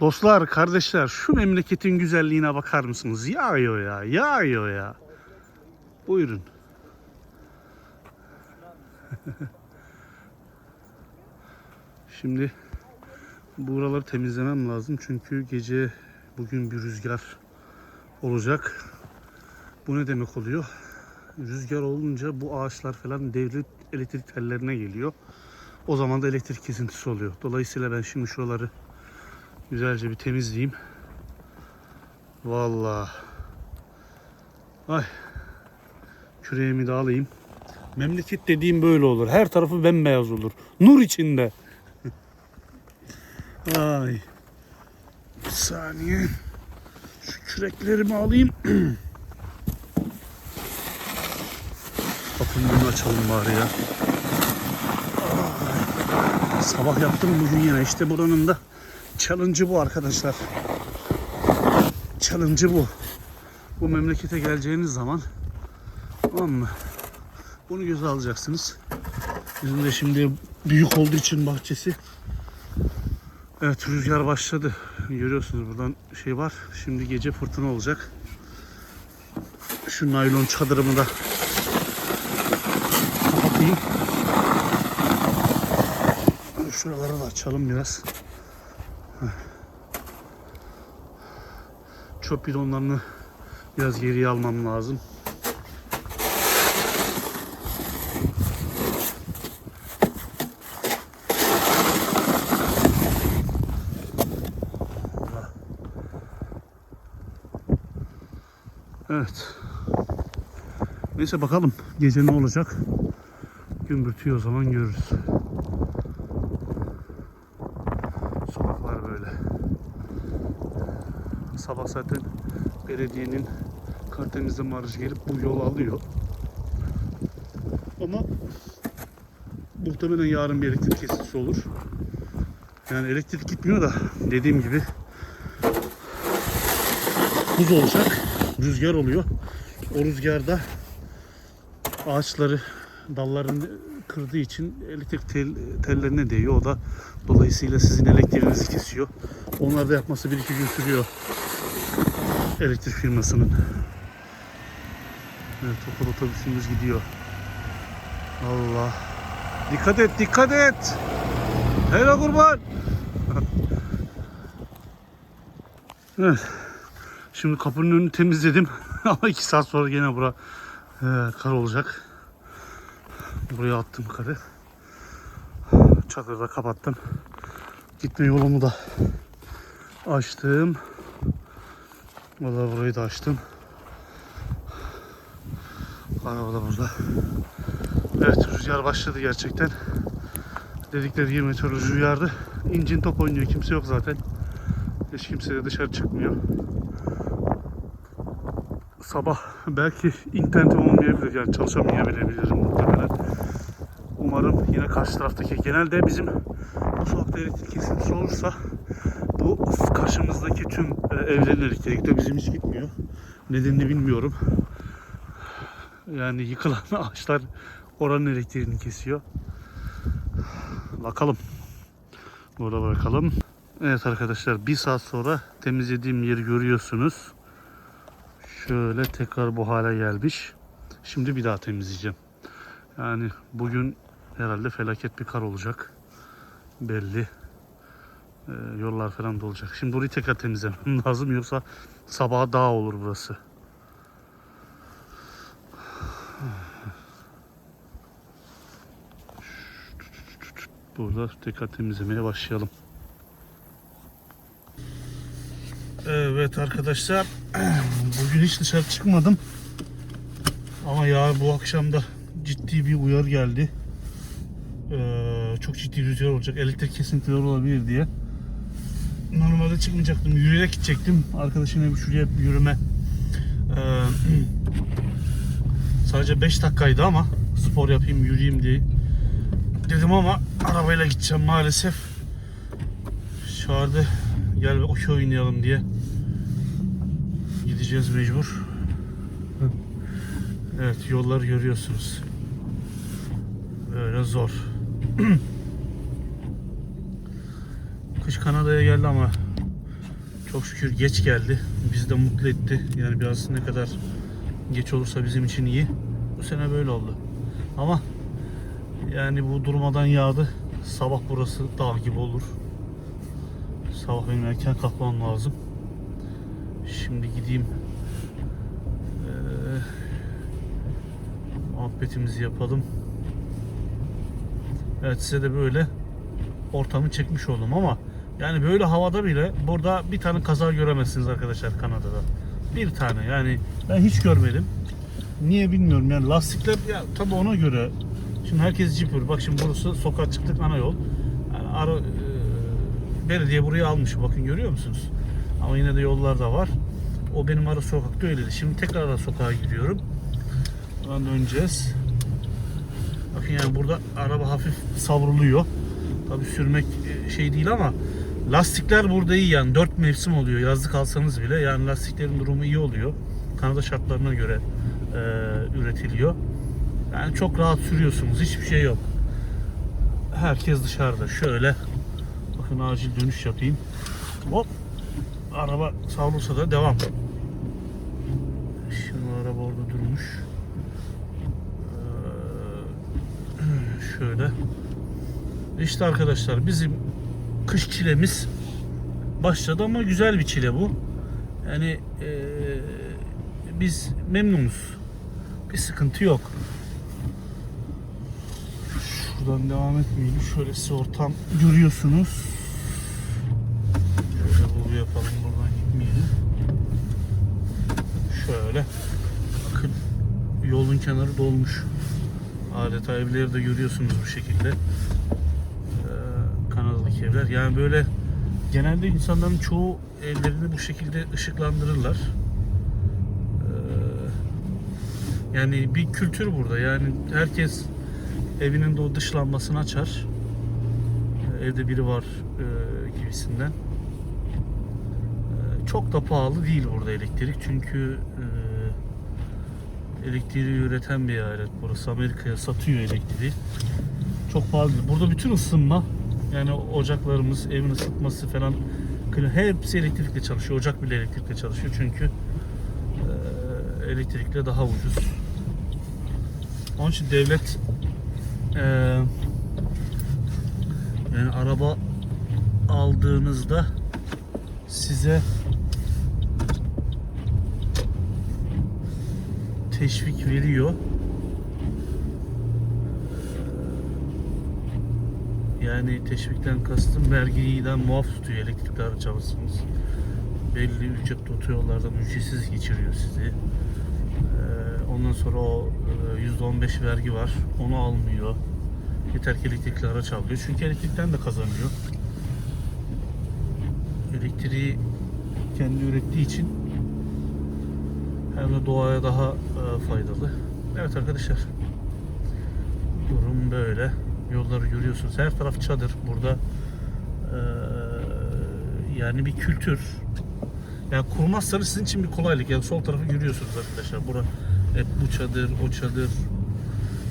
Dostlar, kardeşler şu memleketin güzelliğine bakar mısınız? Yağıyor ya, yağıyor ya. Buyurun. Şimdi buraları temizlemem lazım çünkü gece bugün bir rüzgar olacak. Bu ne demek oluyor? Rüzgar olunca bu ağaçlar falan devlet elektrik tellerine geliyor. O zaman da elektrik kesintisi oluyor. Dolayısıyla ben şimdi şuraları güzelce bir temizleyeyim. Vallahi. Ay. Küreğimi de alayım. Memleket dediğim böyle olur. Her tarafı bembeyaz olur. Nur içinde. Ay. Bir saniye. Şu küreklerimi alayım. Kapının önünü açalım bari ya. Ay. Sabah yaptım bugün yine. İşte buranın da challenge'ı bu arkadaşlar. Challenge'ı bu. Bu memlekete geleceğiniz zaman tamam mı? Bunu göze alacaksınız. Bizim de şimdi büyük olduğu için bahçesi. Evet rüzgar başladı. Görüyorsunuz buradan şey var. Şimdi gece fırtına olacak. Şu naylon çadırımı da kapatayım. Şuraları da açalım biraz. Çöp bidonlarını biraz geriye almam lazım. Evet. Neyse bakalım gece ne olacak. Gümbürtüyor o zaman görürüz. Sokaklar böyle. Sabah zaten belediyenin kar temizleme aracı gelip bu yolu alıyor. Ama muhtemelen yarın bir elektrik kesintisi olur. Yani elektrik gitmiyor da dediğim gibi buz olacak. Rüzgar oluyor. O rüzgarda ağaçları dallarını kırdığı için elektrik tel, tellerine değiyor. O da dolayısıyla sizin elektriğinizi kesiyor. Onlar da yapması bir iki gün sürüyor. Elektrik firmasının. Evet okul otobüsümüz gidiyor. Allah. Dikkat et dikkat et. Helal kurban. evet. Şimdi kapının önünü temizledim. Ama iki saat sonra gene bura e, kar olacak. Buraya attım karı. Çadırı da kapattım. Gitme yolumu da açtım. Valla burayı da açtım. Araba da burada. Evet rüzgar başladı gerçekten. Dedikleri gibi meteoroloji uyardı. İncin top oynuyor. Kimse yok zaten. Hiç kimse de dışarı çıkmıyor. Sabah belki internetim olmayabilir yani çalışamayabilirim muhtemelen. Umarım yine karşı taraftaki genelde bizim bu sokakta elektrik kesintisi olursa bu karşımızdaki tüm e, evlerin elektriği de bizim hiç gitmiyor. Nedenini bilmiyorum. Yani yıkılan ağaçlar oranın elektriğini kesiyor. Bakalım. Burada bakalım. Evet arkadaşlar bir saat sonra temizlediğim yeri görüyorsunuz. Şöyle tekrar bu hale gelmiş. Şimdi bir daha temizleyeceğim. Yani bugün herhalde felaket bir kar olacak. Belli. Ee, yollar falan da olacak. Şimdi burayı tekrar temizlemem lazım yoksa sabaha daha olur burası. Burada tekrar temizlemeye başlayalım. Evet arkadaşlar bugün hiç dışarı çıkmadım ama ya bu akşam da ciddi bir uyar geldi ee, çok ciddi rüzgar olacak elektrik kesintileri olabilir diye normalde çıkmayacaktım yürüyerek gidecektim arkadaşımla bir şuraya bir yürüme ee, sadece 5 dakikaydı ama spor yapayım yürüyeyim diye dedim ama arabayla gideceğim maalesef çağırdı gel okey oynayalım diye gideceğiz mecbur. Evet yollar görüyorsunuz. Böyle zor. Kanada'ya geldi ama Çok şükür geç geldi. Bizi de mutlu etti. Yani biraz ne kadar geç olursa bizim için iyi. Bu sene böyle oldu. Ama yani bu durmadan yağdı. Sabah burası dağ gibi olur. Sabah benim erken kalkmam lazım. Şimdi gideyim. Eee muhabbetimizi yapalım. Evet size de böyle ortamı çekmiş oldum ama yani böyle havada bile burada bir tane kaza göremezsiniz arkadaşlar Kanada'da. Bir tane yani ben hiç görmedim. Niye bilmiyorum yani lastikler ya tabi ona göre. Şimdi herkes cipur bak şimdi burası sokağa çıktık ana yol. Yani ara, e, belediye burayı almış. Bakın görüyor musunuz? Ama yine de yollar da var. O benim ara sokakta öyleydi. Şimdi tekrar ara sokağa gidiyorum. Buradan döneceğiz. Bakın yani burada araba hafif savruluyor. Tabi sürmek e, şey değil ama lastikler burada iyi yani 4 mevsim oluyor yazlık alsanız bile yani lastiklerin durumu iyi oluyor Kanada şartlarına göre e, üretiliyor. Yani çok rahat sürüyorsunuz. Hiçbir şey yok. Herkes dışarıda. Şöyle bakın acil dönüş yapayım. Hop. Araba savrulsa da devam. Şimdi araba orada durmuş. Ee, şöyle. İşte arkadaşlar bizim kış çilemiz başladı ama güzel bir çile bu. Yani eee biz memnunuz. Bir sıkıntı yok. Şuradan devam etmeyelim. Şöyle size ortam görüyorsunuz. Şöyle bu yapalım buradan gitmeyelim. Şöyle. Bakın yolun kenarı dolmuş. Adeta evleri de görüyorsunuz bu şekilde. Ee, evler. Yani böyle genelde insanların çoğu evlerini bu şekilde ışıklandırırlar. Yani bir kültür burada. Yani herkes evinin de o dış lambasını açar. Ee, Evde biri var e, gibisinden. E, çok da pahalı değil burada elektrik. Çünkü e, elektriği üreten bir alet burası. Amerika'ya satıyor elektriği. Çok pahalı değil. Burada bütün ısınma yani ocaklarımız, evin ısıtması falan hepsi elektrikle çalışıyor. Ocak bile elektrikle çalışıyor. Çünkü e, elektrikle daha ucuz. Onun için devlet eee, yani araba aldığınızda size teşvik veriyor. Yani teşvikten kastım vergiden muaf tutuyor elektrikli araç alırsınız. Belli ücretli otoyollardan ücretsiz geçiriyor sizi. Ee, Ondan sonra o e, %15 vergi var. Onu almıyor. Yeter ki elektrikli araç alıyor. Çünkü elektrikten de kazanıyor. Elektriği kendi ürettiği için hem de doğaya daha e, faydalı. Evet arkadaşlar. Durum böyle. Yolları görüyorsunuz. Her taraf çadır. Burada e, yani bir kültür. Yani kurmazsanız sizin için bir kolaylık. Yani sol tarafı görüyorsunuz arkadaşlar. Bura hep bu çadır, o çadır.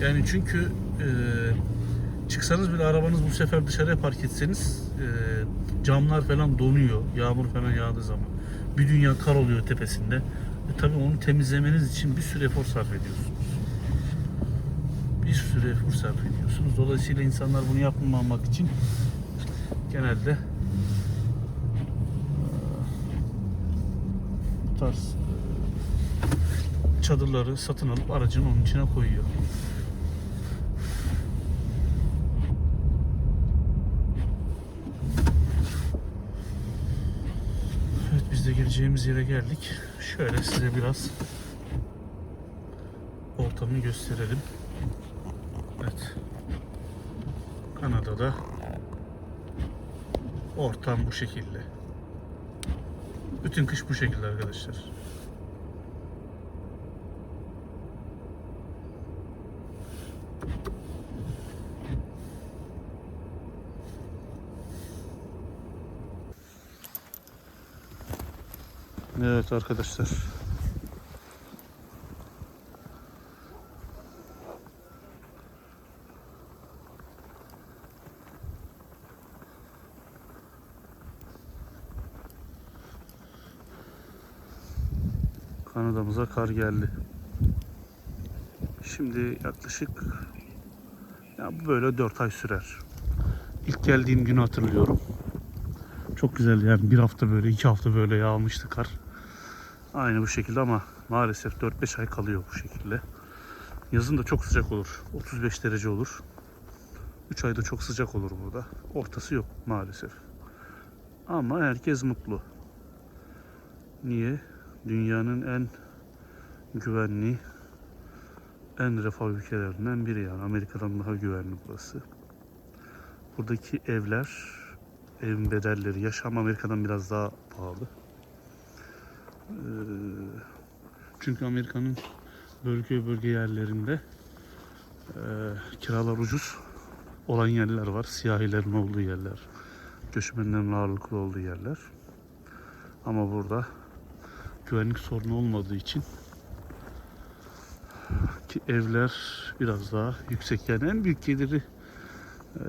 Yani çünkü e, çıksanız bile arabanız bu sefer dışarıya park etseniz e, camlar falan donuyor. Yağmur falan yağdığı zaman. Bir dünya kar oluyor tepesinde. E, tabii onu temizlemeniz için bir sürü efor sarf ediyorsunuz. Bir sürü efor sarf ediyorsunuz. Dolayısıyla insanlar bunu yapmamak için genelde e, bu tarz e, çadırları satın alıp aracın onun içine koyuyor. Evet biz de geleceğimiz yere geldik. Şöyle size biraz ortamı gösterelim. Evet. Kanada'da ortam bu şekilde. Bütün kış bu şekilde arkadaşlar. Evet arkadaşlar. Kanada'mıza kar geldi. Şimdi yaklaşık ya bu böyle 4 ay sürer. İlk geldiğim günü hatırlıyorum. Çok güzel yani bir hafta böyle iki hafta böyle yağmıştı kar. Aynı bu şekilde ama maalesef 4-5 ay kalıyor bu şekilde. Yazın da çok sıcak olur. 35 derece olur. 3 ayda çok sıcak olur burada. Ortası yok maalesef. Ama herkes mutlu. Niye? Dünyanın en güvenli, en refah ülkelerinden biri yani. Amerika'dan daha güvenli burası. Buradaki evler, evin bedelleri, yaşam Amerika'dan biraz daha pahalı. Ee, çünkü Amerika'nın bölge bölge yerlerinde e, kiralar ucuz olan yerler var. Siyahilerin olduğu yerler, göçmenlerin ağırlıklı olduğu yerler. Ama burada güvenlik sorunu olmadığı için evler biraz daha yüksek. Yani en büyük geliri e,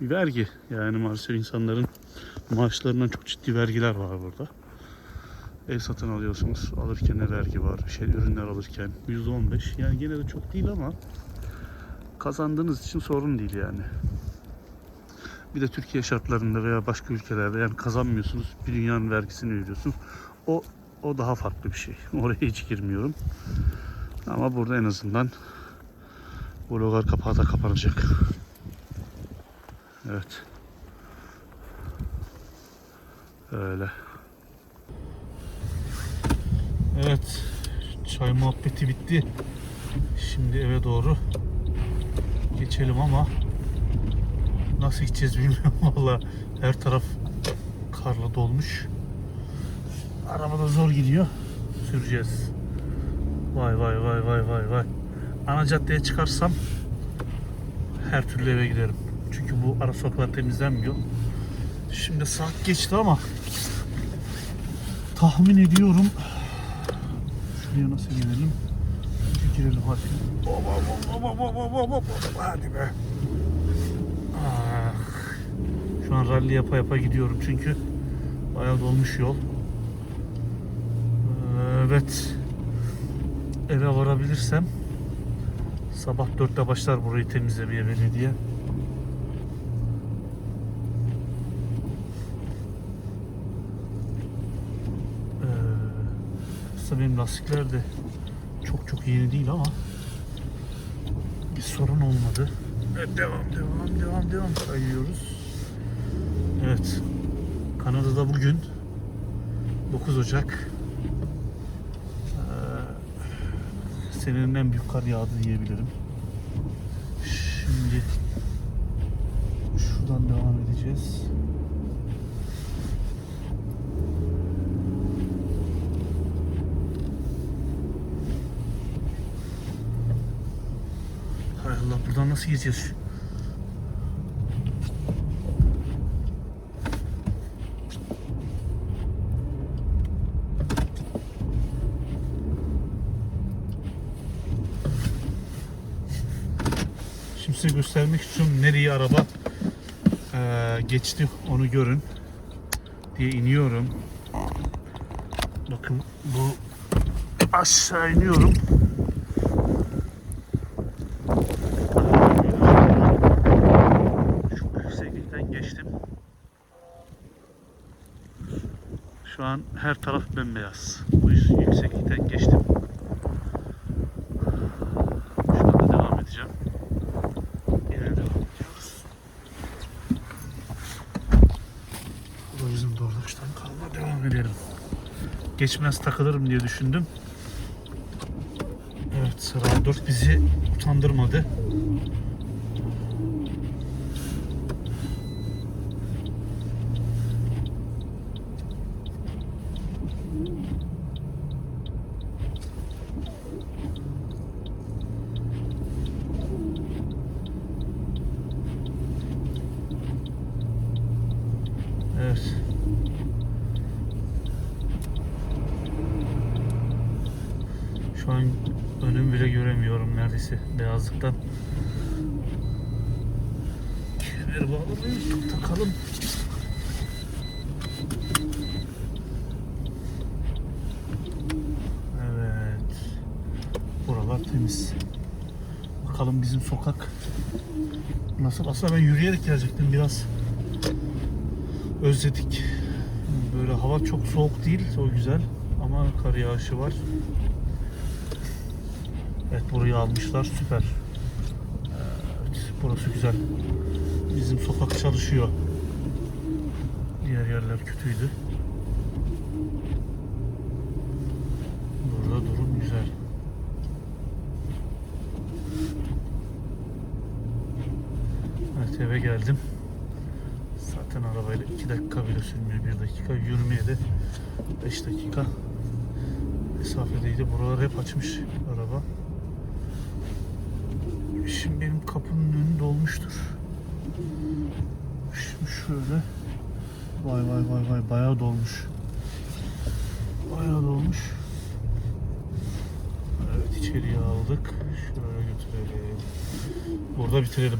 vergi. Yani maalesef insanların maaşlarından çok ciddi vergiler var burada. Ev satın alıyorsunuz. Alırken de vergi var. Şey, ürünler alırken %15. Yani gene de çok değil ama kazandığınız için sorun değil yani. Bir de Türkiye şartlarında veya başka ülkelerde yani kazanmıyorsunuz. Bir dünyanın vergisini ödüyorsun. O o daha farklı bir şey. Oraya hiç girmiyorum. Ama burada en azından bu logar kapağı da kapanacak. Evet. Öyle. Evet. Çay muhabbeti bitti. Şimdi eve doğru geçelim ama nasıl gideceğiz bilmiyorum valla. Her taraf karla dolmuş. Arabada zor gidiyor. Süreceğiz. Vay vay vay vay vay vay. Ana caddeye çıkarsam her türlü eve giderim. Çünkü bu ara sokaklar temizlenmiyor. Şimdi saat geçti ama tahmin ediyorum. Şuraya nasıl girelim? Girelim hadi. Hop, hop, hop, hop. Hadi be. Ah. Şu an rally yapa yapa gidiyorum çünkü bayağı dolmuş yol. Evet. Eve varabilirsem sabah 4'te başlar burayı temizlemeye belediye. Ee, aslında benim lastikler de çok çok yeni değil ama bir sorun olmadı. Evet, devam devam devam devam kayıyoruz. Evet. Kanada'da bugün 9 Ocak senenin en büyük kar yağdı diyebilirim. Şimdi şuradan devam edeceğiz. Hay Allah buradan nasıl gideceğiz? Şimdi size göstermek için nereye araba eee, geçti onu görün diye iniyorum. Bakın bu aşağı iniyorum. Çok yükseklikten geçtim. Şu an her taraf bembeyaz. Bu yükseklikten geçtim. Şu anda devam edeceğim. Yine devam ediyoruz. Bu da bizim doğruluştan kalma. Devam edelim. Geçmez takılırım diye düşündüm. Evet sıra 4 bizi utandırmadı. Evet. Şu an önümü bile göremiyorum neredeyse beyazlıktan. Kemer bağlamayı takalım. Temiz. Bakalım bizim sokak nasıl? Aslında ben yürüyerek gelecektim biraz. Özledik. Böyle hava çok soğuk değil, o güzel. Ama kar yağışı var. Evet burayı almışlar, süper. Evet, burası güzel. Bizim sokak çalışıyor. Diğer yerler kötüydü. Burada durum güzel. Evet eve geldim. Zaten arabayla 2 dakika bile sürmüyor 1 dakika. Yürümeye de 5 dakika mesafedeydi. Buralar hep açmış araba. Şimdi benim kapının önü dolmuştur. Şimdi şöyle. Vay vay vay vay bayağı dolmuş. Bayağı dolmuş. Evet içeriye aldık. Şöyle götürelim. Burada bitirelim.